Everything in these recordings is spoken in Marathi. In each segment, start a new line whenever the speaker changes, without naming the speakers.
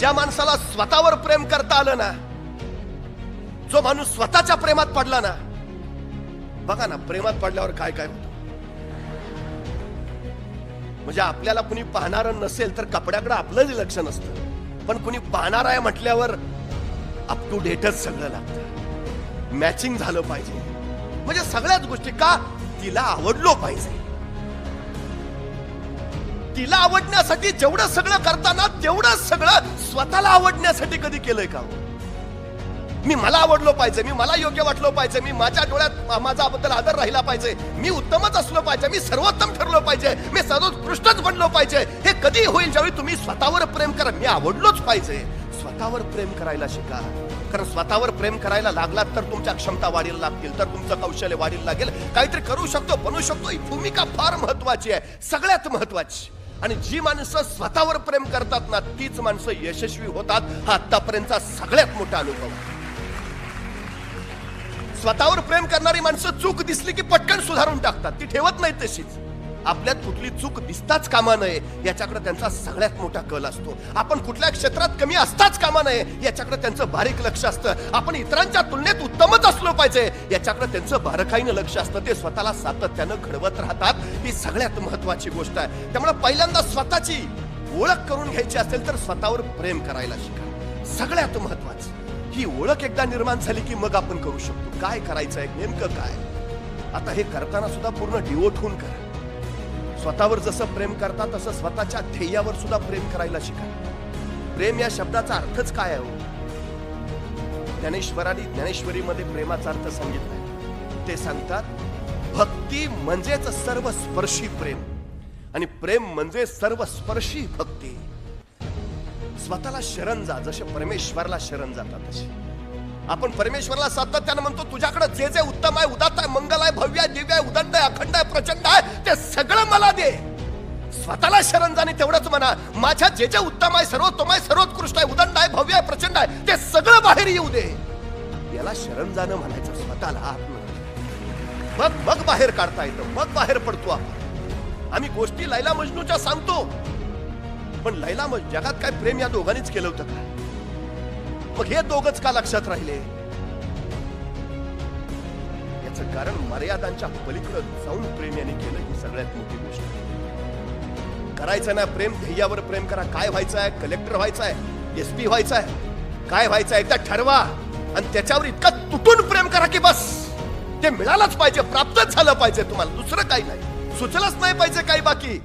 ज्या माणसाला स्वतःवर प्रेम करता आलं ना जो माणूस स्वतःच्या प्रेमात पडला ना बघा ना प्रेमात पडल्यावर काय काय होतं. म्हणजे आपल्याला कुणी पाहणार नसेल तर कपड्याकडे आपलंच लक्ष नसतं. पण कुणी पाहणार आहे म्हटल्यावर अप टू डेटच सगळं लागतं. मॅचिंग झालं पाहिजे. म्हणजे सगळ्याच गोष्टी का? तिला आवडलो पाहिजे. तिला आवडण्यासाठी जेवढं सगळं करताना तेवढं सगळं स्वतःला आवडण्यासाठी कधी केलंय का? हो? मी मला आवडलो पाहिजे मी मला योग्य वाटलो पाहिजे मी माझ्या डोळ्यात माझाबद्दल माझ्याबद्दल आदर राहिला पाहिजे मी उत्तमच असलो पाहिजे मी सर्वोत्तम ठरलो पाहिजे मी सर्वोत्कृष्टच बनलो पाहिजे हे कधी होईल ज्यावेळी तुम्ही स्वतःवर प्रेम करा? मी आवडलोच पाहिजे. स्वतःवर प्रेम करायला शिका. कारण स्वतःवर प्रेम करायला लागलात तर तुमच्या क्षमता वाढीला लागतील तर तुमचं कौशल्य वाढीला लागेल. काहीतरी करू शकतो बनवू शकतो ही भूमिका फार महत्वाची आहे सगळ्यात महत्वाची. आणि जी माणसं स्वतःवर प्रेम करतात ना तीच माणसं यशस्वी होतात. हा आतापर्यंतचा सगळ्यात मोठा अनुभव. स्वतःवर प्रेम करणारी माणसं चूक दिसली की पटकन सुधारून टाकतात. ती ठेवत नाही तशीच. आपल्यात कुठली चूक दिसताच कामा नये याच्याकडे त्यांचा सगळ्यात मोठा कल असतो. आपण कुठल्या क्षेत्रात कमी असताच कामा नये याच्याकडे त्यांचं बारीक लक्ष असतं. आपण इतरांच्या तुलनेत उत्तमच असलो पाहिजे याच्याकडे त्यांचं बारकाईनं लक्ष असतं. ते स्वतःला सातत्यानं घडवत राहतात ही सगळ्यात महत्वाची गोष्ट आहे. त्यामुळे पहिल्यांदा स्वतःची ओळख करून घ्यायची असेल तर स्वतःवर प्रेम करायला शिका. सगळ्यात महत्वाचं ही ओळख एकदा निर्माण झाली की मग आपण करू शकतो. काय करायचंय नेमकं काय? आता हे करताना सुद्धा पूर्ण डिवोट होऊन करा. स्वतःवर जसं प्रेम करता तसं स्वतःच्या ध्येयावर सुद्धा प्रेम करायला शिका. प्रेम या शब्दाचा अर्थच काय आहे हो? ज्ञानेश्वरांनी ज्ञानेश्वरीमध्ये प्रेमाचा अर्थ सांगितलाय ते सांगतात भक्ती म्हणजेच सर्व स्पर्शी प्रेम. आणि प्रेम म्हणजे सर्व स्पर्शी भक्ती. स्वतःला शरण जा जसे परमेश्वरला शरण जातात तसे. आपण परमेश्वरला सातत्यानं म्हणतो तुझ्याकडे जे जे उत्तम आहे उदात आहे मंगल आहे भव्य आहे दिव्य आहे उदंड आहे अखंड आहे प्रचंड आहे ते सगळं मला दे. स्वतःला शरण जाणे तेवढंच म्हणा माझ्या जे जे उत्तम आहे सर्वोत्तम आहे सर्वोत्कृष्ट आहे उदंड आहे भव्य आहे प्रचंड आहे ते सगळं बाहेर येऊ दे. याला शरण जाणं म्हणायचं स्वतःला आत्म मग मग बाहेर काढता येतं मग बाहेर पडतो आपण. आम्ही गोष्टी लैला मजनूच्या सांगतो. पण लैला मज जगात काय प्रेम या दोघांनीच केलं होतं का? मग हे दोघच का लक्षात राहिले? याचं कारण मर्यादांच्या पलीकडे जाऊन प्रेम यांनी केलं ही सगळ्यात मोठी गोष्ट. करायचं ना प्रेम ध्येयावर प्रेम करा. काय व्हायचं आहे कलेक्टर व्हायचं आहे एस पी व्हायचं आहे काय व्हायचं आहे एकदा ठरवा. आणि त्याच्यावर इतका तुटून प्रेम करा की बस. ते मिळालंच पाहिजे प्राप्तच झालं पाहिजे तुम्हाला. दुसरं काही नाही. सुचलंच नाही पाहिजे काही बाकी.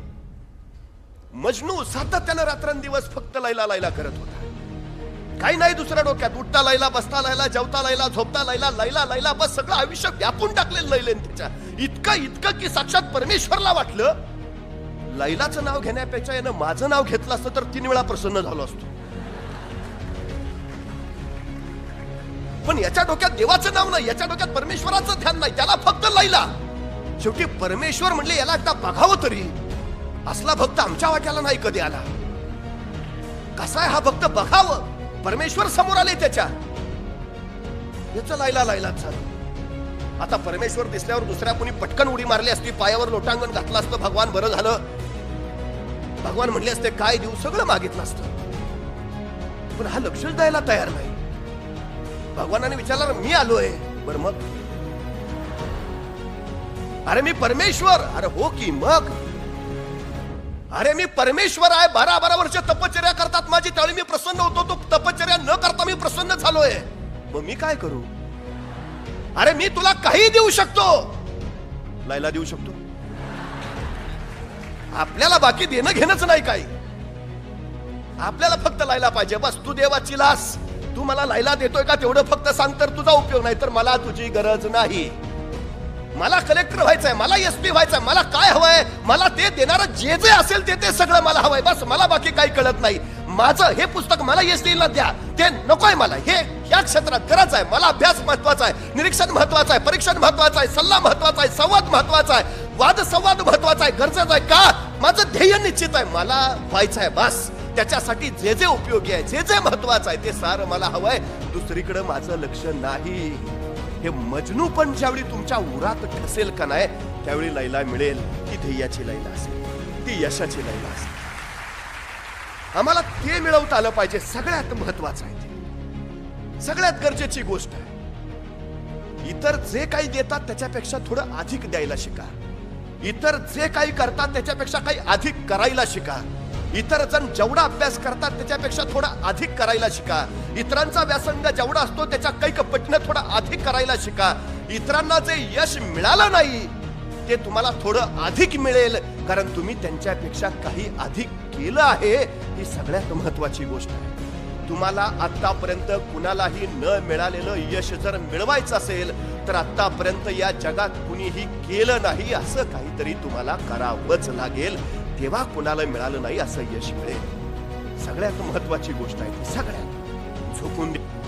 मजनू सातत्यानं रात्रंदिवस फक्त लैला लैला करत होता. काही नाही दुसऱ्या डोक्यात. उठता लैला बसता लैला जेवता लैला झोपता लैला लैला लैला बस सगळं आयुष्य व्यापून टाकलेलं लैलेन त्याच्या इतकं इतकं की साक्षात परमेश्वरला वाटलं लैलाचं नाव घेण्यापेक्षा यानं माझं नाव घेतलं असतं तर तीन वेळा प्रसन्न झालो असतो. पण याच्या डोक्यात देवाचं नाव नाही याच्या डोक्यात परमेश्वराचं ध्यान नाही त्याला फक्त लैला शेवटी परमेश्वर म्हणले याला एकदा बघावं तरी. असला भक्त आमच्या वाट्याला नाही कधी आला. कसा आहे हा भक्त बघावं? परमेश्वर समोर आले त्याच्या. याच लायला लायलाच झालं. आता परमेश्वर दिसल्यावर दुसऱ्या कोणी पटकन उडी मारली असती पायावर लोटांगण घातलं असतं भगवान बरं झालं. भगवान म्हणले असते काय देऊ? सगळं मागितलं असतं. पण हा लक्षच द्यायला तयार नाही. भगवानाने विचारलं मी आलोय. बर मग? अरे मी परमेश्वर. अरे हो की मग? अरे मी परमेश्वर आहे बारा बारा वर्ष तपश्चर्या करतात माझी त्यावेळी मी प्रसन्न होतो तो तपश्चर्या न करता मी प्रसन्न झालोय. मग मी काय करू? अरे मी तुला काही देऊ शकतो. लायला देऊ शकतो. आपल्याला बाकी देणं घेणंच नाही काही. आपल्याला फक्त लायला पाहिजे. बस तू देवाची लास. तू मला लायला देतोय का तेवढं फक्त सांग तर तुझा उपयोग नाही तर मला तुझी गरज नाही. मला कलेक्टर व्हायचंय मला एस पी व्हायचंय मला काय हवंय? मला ते देणारं जे जे असेल ते ते सगळं मला हवंय बस. मला बाकी काही कळत नाही. माझं हे पुस्तक मला एस ला द्या. ते नकोय मला. हे या क्षेत्रात गरज आहे. मला अभ्यास महत्त्वाचा आहे निरीक्षण महत्वाचं आहे परीक्षण महत्वाचं आहे सल्ला महत्त्वाचा आहे संवाद महत्त्वाचा आहे वाद संवाद महत्त्वाचा आहे गरजेचं आहे का? माझं ध्येय निश्चित आहे. मला व्हायचं आहे बस. त्याच्यासाठी जे जे उपयोगी आहे जे जे महत्वाचं आहे ते सारं मला हवंय. दुसरीकडे माझं लक्ष नाही. हे मजनू पण ज्यावेळी तुमच्या उरात ठसेल का नाही त्यावेळी लैला मिळेल ती ध्येयाची लैला असेल. ती यशाची लैला असेल. आम्हाला ते मिळवता आलं पाहिजे सगळ्यात महत्वाचं आहे ते. सगळ्यात गरजेची गोष्ट आहे. इतर जे काही देतात त्याच्यापेक्षा थोडं अधिक द्यायला शिका. इतर जे काही करतात त्याच्यापेक्षा काही अधिक करायला शिका. इतर जण जेवढा अभ्यास करतात त्याच्यापेक्षा थोडा अधिक करायला शिका. इतरांचा व्यासंग जेवढा असतो त्याच्या कैक पटणं थोडा अधिक करायला शिका. इतरांना जे यश मिळालं नाही ते तुम्हाला थोडं अधिक मिळेल. कारण तुम्ही त्यांच्यापेक्षा काही अधिक केलं आहे ही सगळ्यात महत्वाची गोष्ट आहे. तुम्हाला आतापर्यंत कुणालाही न मिळालेलं यश जर मिळवायचं असेल तर आतापर्यंत या जगात कुणीही केलं नाही असं काहीतरी तुम्हाला करावंच लागेल. तेव्हा कुणाला मिळालं नाही असं यश मिळेल. सगळ्यात महत्वाची गोष्ट आहे ती सगळ्यात. झोकून दे.